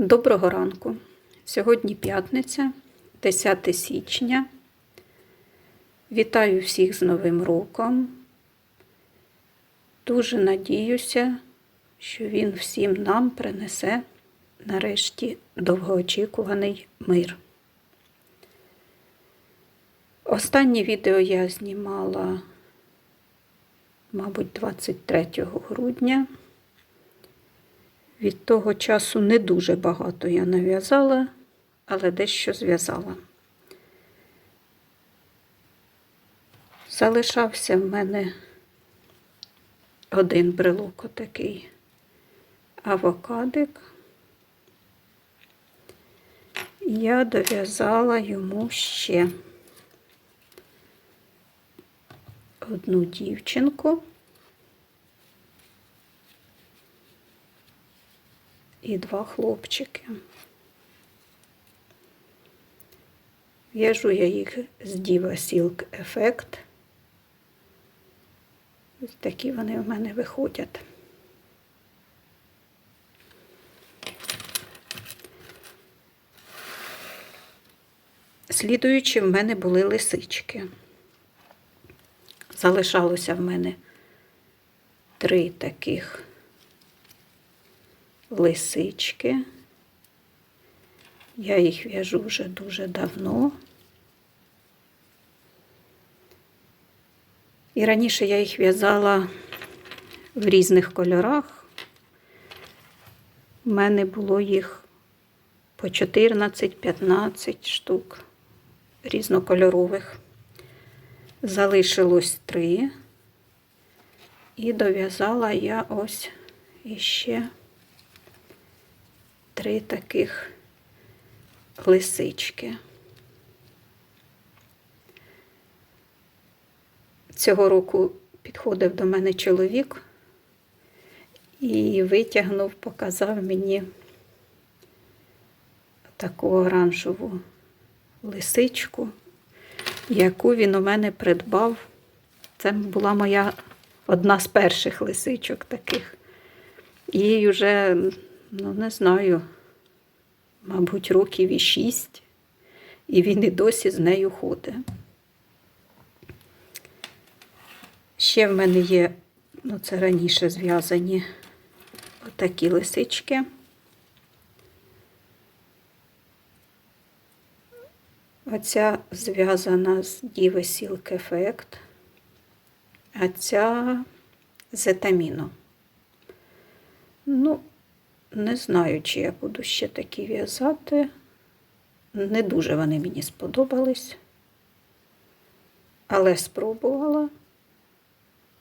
Доброго ранку. Сьогодні п'ятниця, 10 січня. Вітаю всіх з Новим роком. Дуже надіюся, що він всім нам принесе нарешті довгоочікуваний мир. Останнє відео я знімала, мабуть, 23 грудня. Від того часу не дуже багато я нав'язала, але дещо зв'язала. Залишався в мене один брелок отакий авокадик. Я дов'язала йому ще одну дівчинку. І два хлопчики. В'яжу я їх з Diva Silk Effect. Ось такі вони в мене виходять. Слідуючи, в мене були лисички. Залишалося в мене три таких лисички. Я їх в'яжу вже дуже давно. І раніше я їх в'язала в різних кольорах. У мене було їх по 14-15 штук різнокольорових. Залишилось три. І дов'язала я ось іще три таких лисички. Цього року підходив до мене чоловік і витягнув, показав мені таку оранжеву лисичку, яку він у мене придбав. Це була моя одна з перших лисичок таких. Їй вже ну, не знаю, мабуть, років і шість, і він і досі з нею ходить. Ще в мене є, ну це раніше зв'язані отакі лисички. Оця зв'язана з Diva Silk Effect, а ця з етаміно. Ну, не знаю, чи я буду ще такі в'язати. Не дуже вони мені сподобались, але спробувала,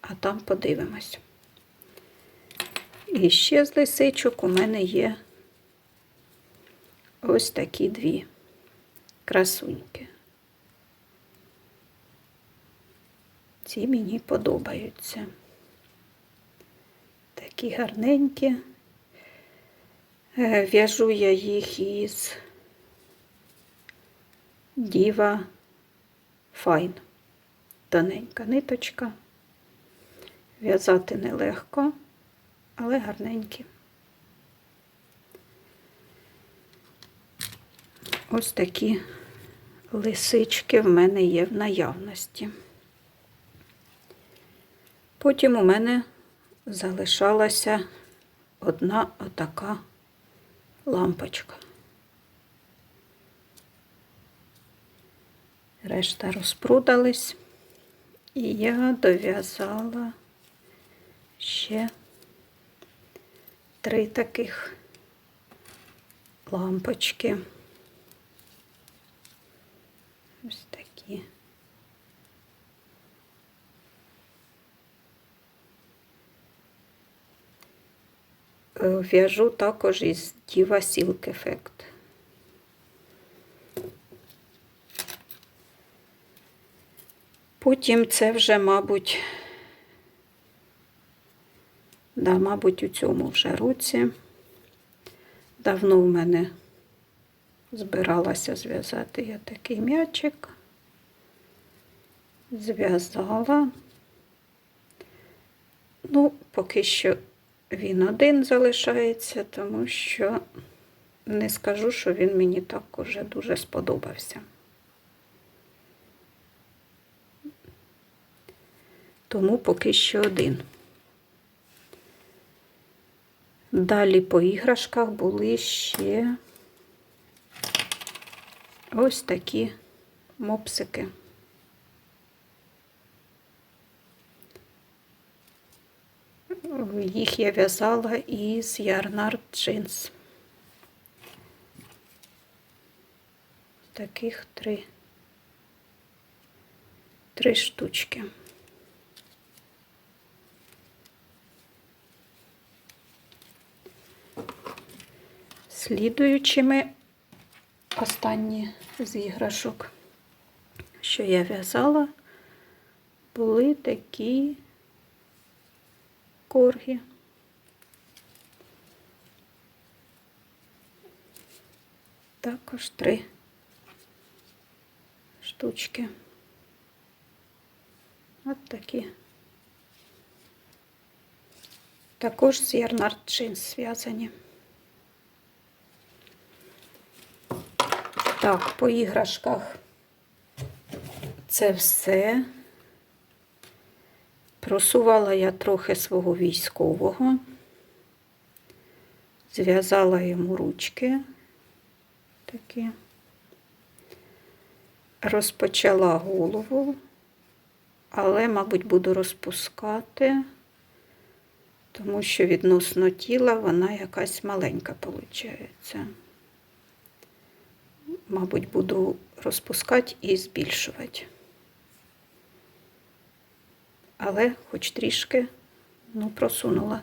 а там подивимось. І ще з лисичок у мене є ось такі дві красуньки. Ці мені подобаються. Такі гарненькі. Е, в'яжу я їх із Діва Файн. Тоненька ниточка. В'язати нелегко, але гарненькі. Ось такі лисички в мене є в наявності. Потім у мене залишалася одна отака лампочка. Решта розпродались, і я дов'язала ще три таких лампочки. Ось такі. Е, в'яжу також із Diva Silk Effect. Потім це вже, мабуть, да, мабуть, у цьому вже році. Давно в мене збиралася зв'язати я такий м'ячик. Зв'язала. Ну, поки що він один залишається, тому що не скажу, що він мені так уже дуже сподобався. Тому поки що один. Далі по іграшках були ще ось такі мопсики. Їх я в'язала із Ярнард джинс. Таких три, три штучки. Слідуючими останні з іграшок, що я в'язала, були такі корги. Також три штучки. От такі. Також з ярнард джинс зв'язані. Так, по іграшках це все. Просувала я трохи свого військового, зв'язала йому ручки такі, розпочала голову, але, мабуть, буду розпускати, тому що відносно тіла вона якась маленька виходить. Мабуть, буду розпускати і збільшувати. Але хоч трішки, ну, просунула.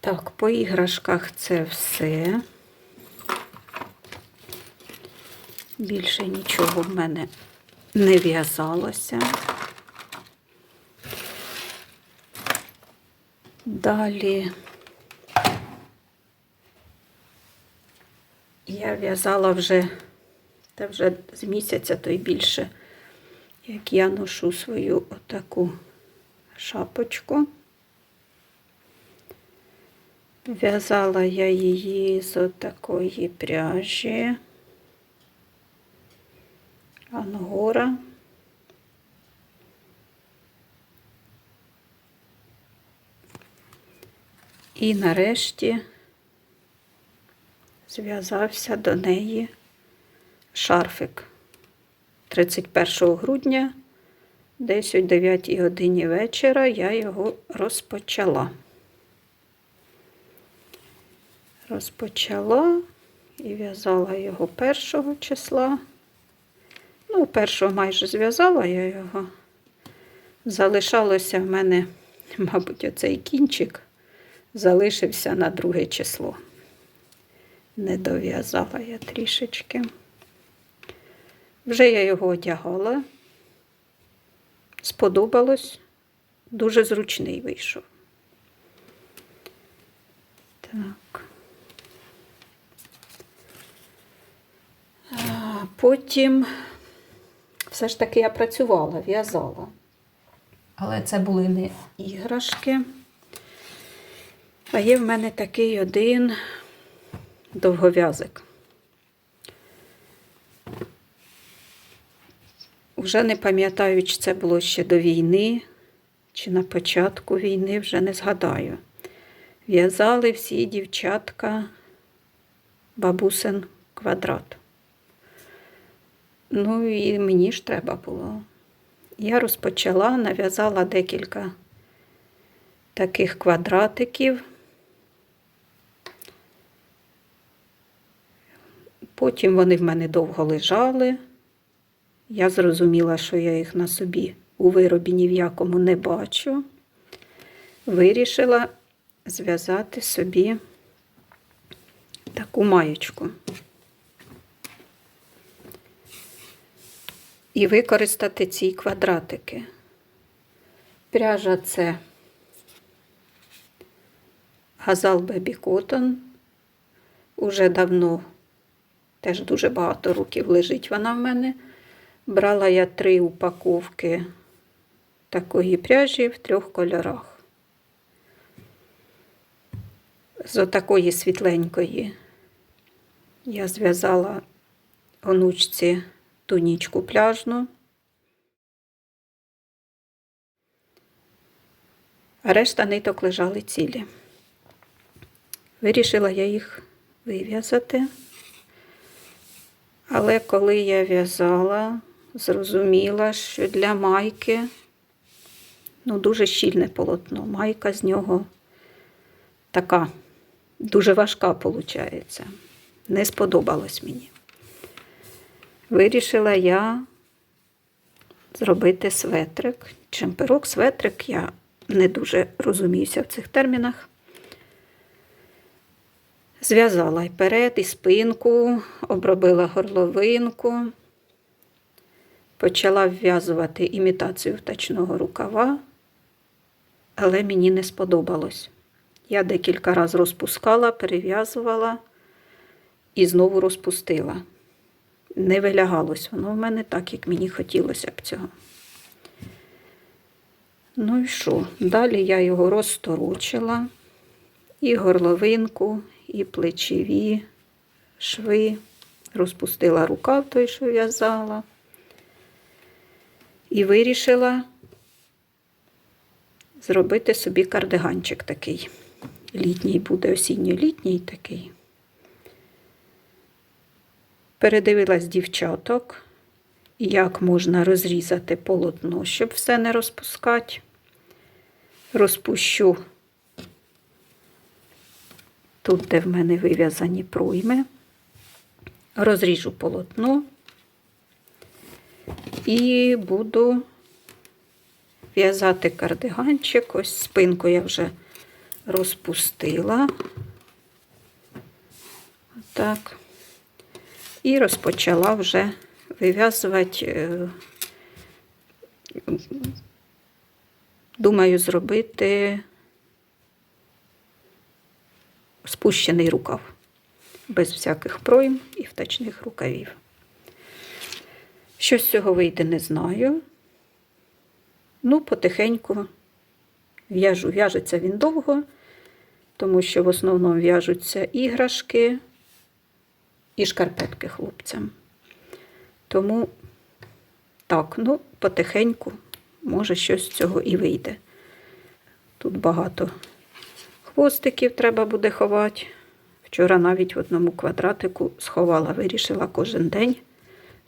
Так, по іграшках це все. Більше нічого в мене не в'язалося. Далі я в'язала вже, та вже з місяця, то й більше, як я ношу свою отаку шапочку. В'язала я її з отакої пряжі. Ангора. І нарешті зв'язався до неї шарфик 31 грудня, десь о 9 годині вечора я його розпочала. Розпочала і в'язала його першого числа. Ну, першого майже зв'язала я його. Залишалося в мене, мабуть, оцей кінчик залишився на друге число. Не дов'язала я трішечки. Вже я його одягала. Сподобалось. Дуже зручний вийшов. Так. А потім все ж таки я працювала, в'язала. Але це були не іграшки. А є в мене такий один довгов'язик. Вже не пам'ятаю, чи це було ще до війни, чи на початку війни, вже не згадаю. В'язали всі дівчатка бабусин квадрат. Ну і мені ж треба було. Я розпочала, нав'язала декілька таких квадратиків. Потім вони в мене довго лежали. Я зрозуміла, що я їх на собі у виробі ні в якому не бачу. Вирішила зв'язати собі таку маєчку. І використати ці квадратики. Пряжа це Газал Бебі Котон. Уже давно, теж дуже багато років лежить вона в мене. Брала я три упаковки такої пряжі в трьох кольорах. З отакої світленької я зв'язала онучці тунічку пляжну. А решта ниток лежали цілі. Вирішила я їх вив'язати. Але коли я в'язала, зрозуміла, що для майки ну, дуже щільне полотно. Майка з нього така дуже важка виходить. Не сподобалось мені. Вирішила я зробити светрик. Чемперок, светрик, я не дуже розуміюся в цих термінах. Зв'язала і перед, і спинку, обробила горловинку, почала вв'язувати імітацію втачного рукава, але мені не сподобалось. Я декілька разів розпускала, перев'язувала і знову розпустила. Не вилягалось воно в мене так, як мені хотілося б цього. Ну і що? Далі я його розторочила, і горловинку, і плечові шви, розпустила рукав той, що в'язала, і вирішила зробити собі кардиганчик такий. Літній буде, осінньо-літній такий. Передивилась дівчаток, як можна розрізати полотно, щоб все не розпускати. Розпущу тут, де в мене вив'язані пройми, розріжу полотно і буду в'язати кардиганчик. Ось спинку я вже розпустила. Так. І розпочала вже вив'язувати, е, думаю, зробити спущений рукав, без всяких пройм і втачних рукавів. Що з цього вийде, не знаю. Ну, потихеньку в'яжу. В'яжеться він довго, тому що в основному в'яжуться іграшки і шкарпетки хлопцям. Тому так, ну, потихеньку, може, щось з цього і вийде. Тут багато хвостиків треба буде ховати. Вчора навіть в одному квадратику сховала, вирішила кожен день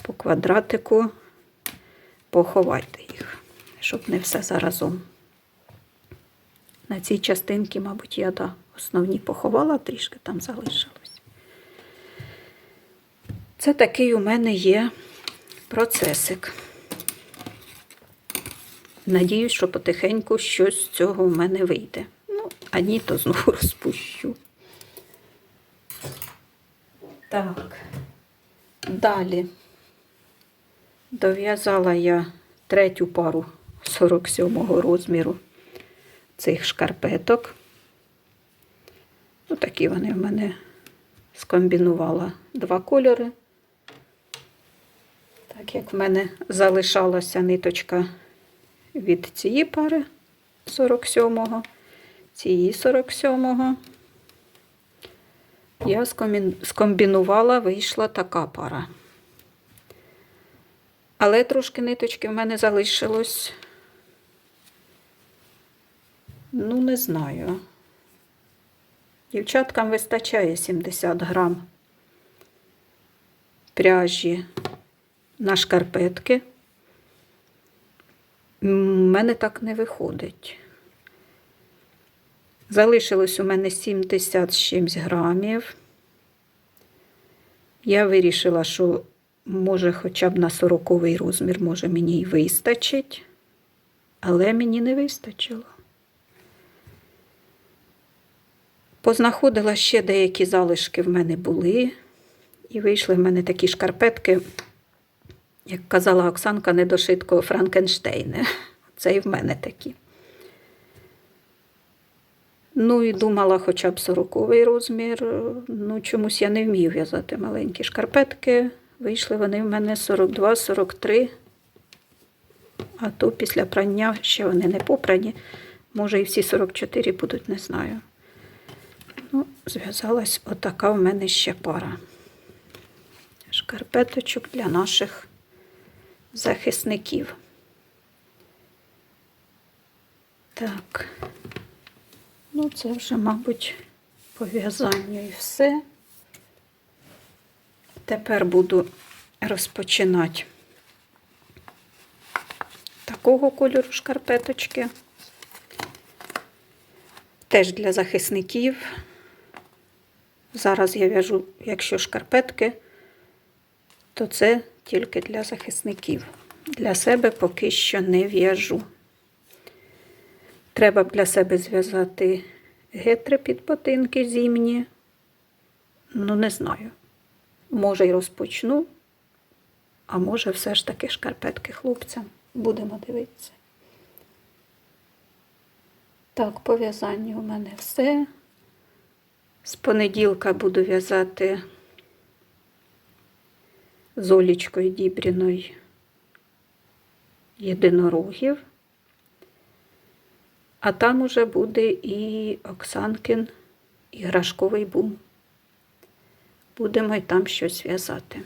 по квадратику поховати їх, щоб не все заразом. На цій частинці, мабуть, я да, основні поховала, трішки там залишилось. Це такий у мене є процесик. Надіюсь, що потихеньку щось з цього в мене вийде. Ну, а ні, то знову розпущу. Так, далі дов'язала я третю пару 47-го розміру цих шкарпеток. Ну, такі вони в мене скомбінувала два кольори. Так як в мене залишалася ниточка від цієї пари 47-го, цієї 47-го, я скомбінувала, вийшла така пара. Але трошки ниточки в мене залишилось. Ну, не знаю. Дівчаткам вистачає 70 грам пряжі на шкарпетки. У мене так не виходить. Залишилось у мене 70 з чимсь грамів. Я вирішила, що може хоча б на 40 розмір, може мені й вистачить, але мені не вистачило. Познаходила ще деякі залишки в мене були, і вийшли в мене такі шкарпетки, як казала Оксанка, недошитко Франкенштейне. Це і в мене такі. Ну і думала хоча б 40 розмір. Ну, чомусь я не вмію в'язати маленькі шкарпетки. Вийшли вони в мене 42-43. А то після прання ще вони не попрані. Може, і всі 44 будуть, не знаю. Ну, зв'язалась отака в мене ще пара. Шкарпеточок для наших захисників. Так. Ну, це вже, мабуть, по в'язанню і все. Тепер буду розпочинати такого кольору шкарпеточки. Теж для захисників. Зараз я в'яжу, якщо шкарпетки, то це тільки для захисників. Для себе поки що не в'яжу. Треба для себе зв'язати гетри під ботинки зімні. Ну, не знаю. Може, й розпочну, а може, все ж таки шкарпетки хлопцям. Будемо дивитися. Так, по в'язанню у мене все. З понеділка буду в'язати з Олічкою Дібріною єдинорогів. А там уже буде і Оксанкин іграшковий бум. Будемо і там щось в'язати.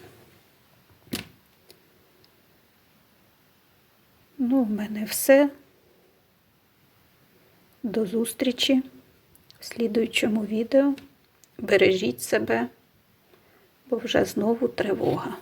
Ну, в мене все. До зустрічі в слідуючому відео. Бережіть себе, бо вже знову тривога.